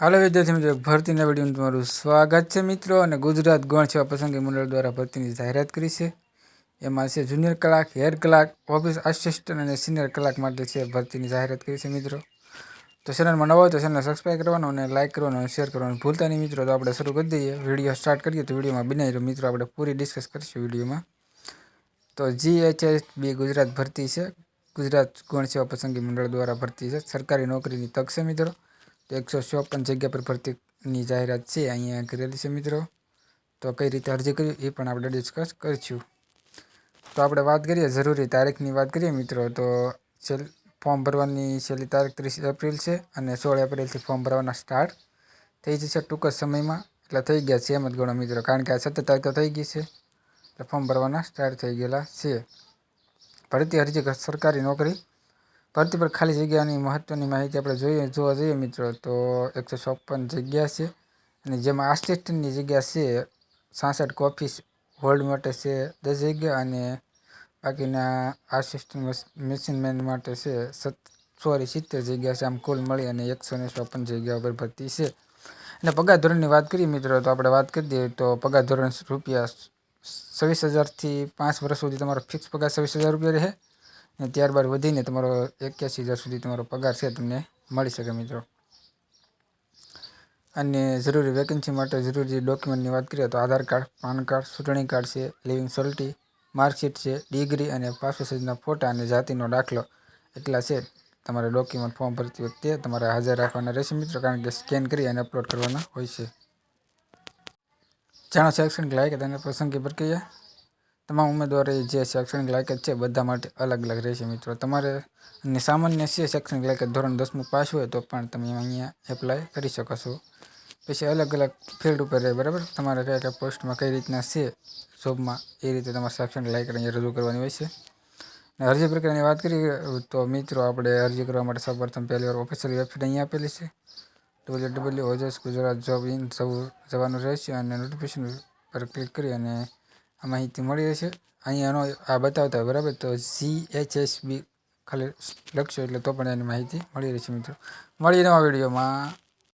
હાલો વિદ્યાર્થી મિત્રો ભરતીના વિડીયોમાં તમારું સ્વાગત છે મિત્રો અને ગુજરાત ગૌણ સેવા પસંદગી મંડળ દ્વારા ભરતીની જાહેરાત કરી છે. એમાં છે જુનિયર કલાક હેર કલાક, ઓફિસ આસિસ્ટન્ટ અને સિનિયર કલાક માટે છે ભરતીની જાહેરાત કરી છે મિત્રો. તો ચેનલમાં નવો હોય તો ચેનલ સબસ્ક્રાઈબ કરવાનો અને લાઇક કરવાનું અને શેર કરવાનું ભૂલતા નહીં મિત્રો. તો આપણે શરૂ કરી દઈએ. વીડિયો સ્ટાર્ટ કરીએ તો વિડીયોમાં બનાવી મિત્રો, આપણે પૂરી ડિસ્કસ કરીશું વિડીયોમાં. તો જીએચએસ બી ગુજરાત ભરતી છે. ગુજરાત ગૌણ સેવા પસંદગી મંડળ દ્વારા ભરતી છે. સરકારી નોકરીની તક છે મિત્રો. તો એકસો ચોપન જગ્યા પર ભરતીની જાહેરાત છે, અહીંયા કરેલી છે મિત્રો. તો કઈ રીતે અરજી કરવી એ પણ આપણે ડિસ્કસ કરીશું. તો આપણે વાત કરીએ, જરૂરી તારીખની વાત કરીએ મિત્રો, તો છેલ, ફોર્મ ભરવાની છેલ્લી તારીખ ત્રીસ એપ્રિલ છે અને સોળ એપ્રિલથી ફોર્મ ભરવાના સ્ટાર્ટ થઈ જશે ટૂંક જ સમયમાં. એટલે થઈ ગયા છે એમ જ ગણો મિત્રો, કારણ કે આ સત્તર તારીખો થઈ ગઈ છે. એટલે ફોર્મ ભરવાના સ્ટાર્ટ થઈ ગયેલા છે. ભરતી અરજી સરકારી નોકરી ભરતી પર ખાલી જગ્યાની મહત્ત્વની માહિતી આપણે જોઈએ, જોવા જઈએ મિત્રો, તો એકસો ચોપન જગ્યા છે અને જેમાં આસિસ્ટન્ટની જગ્યા છે સાસઠ કોફી હોલ્ડ માટે છે દસ જગ્યા અને બાકીના આસિસ્ટન્ટ મશીનમેન માટે છે સત, સોરી, સિત્તેર જગ્યા છે. આમ કુલ મળી અને એકસો ને ચોપન જગ્યા પર ભરતી છે. અને પગાર ધોરણની વાત કરીએ મિત્રો, તો આપણે વાત કરી દઈએ, તો પગાર ધોરણ રૂપિયા છવ્વીસ હજારથી પાંચ વર્ષ સુધી તમારો ફિક્સ પગાર છવ્વીસ હજાર રૂપિયા રહે. અને ત્યારબાદ વધીને તમારો એક્યાસી હજાર સુધી તમારો પગાર છે તમને મળી શકે મિત્રો. અને જરૂરી વેકેન્સી માટે જરૂરી ડોક્યુમેન્ટની વાત કરીએ તો આધાર કાર્ડ, પાન કાર્ડ, ચૂંટણી કાર્ડ છે લિવિંગ સોલ્ટી માર્કશીટ છે ડિગ્રી અને પાસપોર્ટ સાઇઝના ફોટા અને જાતિનો દાખલો એટલા છે તમારે ડોક્યુમેન્ટ ફોર્મ ભરતી વખતે તમારે હાજર રાખવાના રહેશે મિત્રો, કારણ કે સ્કેન કરી અને અપલોડ કરવાના હોય છે. જાણો શૈક્ષણિક લાયક અને પસંદગી પ્રક્રિયા. તમામ ઉમેદવારોએ જે શૈક્ષણિક લાયકાત છે બધા માટે અલગ અલગ રહેશે મિત્રો તમારે અને સામાન્ય છે શૈક્ષણિક લાયકાત ધોરણ દસમું પાસ હોય તો પણ તમે અહીંયા એપ્લાય કરી શકો છો પછી અલગ અલગ ફિલ્ડ ઉપર રહે બરાબર તમારે કયા કયા પોસ્ટમાં કઈ રીતના છે જોબમાં એ રીતે તમારે શૈક્ષણિક લાયકાત અહીંયા રજૂ કરવાની હોય છે અને અરજી પ્રક્રિયાની વાત કરીએ તો મિત્રો આપણે અરજી કરવા માટે સૌપ્રથમ પહેલીવાર ઓફિશિયલ વેબસાઇટ અહીંયા આપેલી છે W W OJAS Gujarat job in જવું જવાનું રહેશે અને નોટિફિકેશન પર ક્લિક કરી અને આ માહિતી મળી રહેશે. અહીંયાનો આ બતાવતા બરાબર? તો જી એચ એસ બી ખાલી લખશો એટલે તો પણ એની માહિતી મળી રહેશે મિત્રો. મળીએ નવા વિડીયોમાં.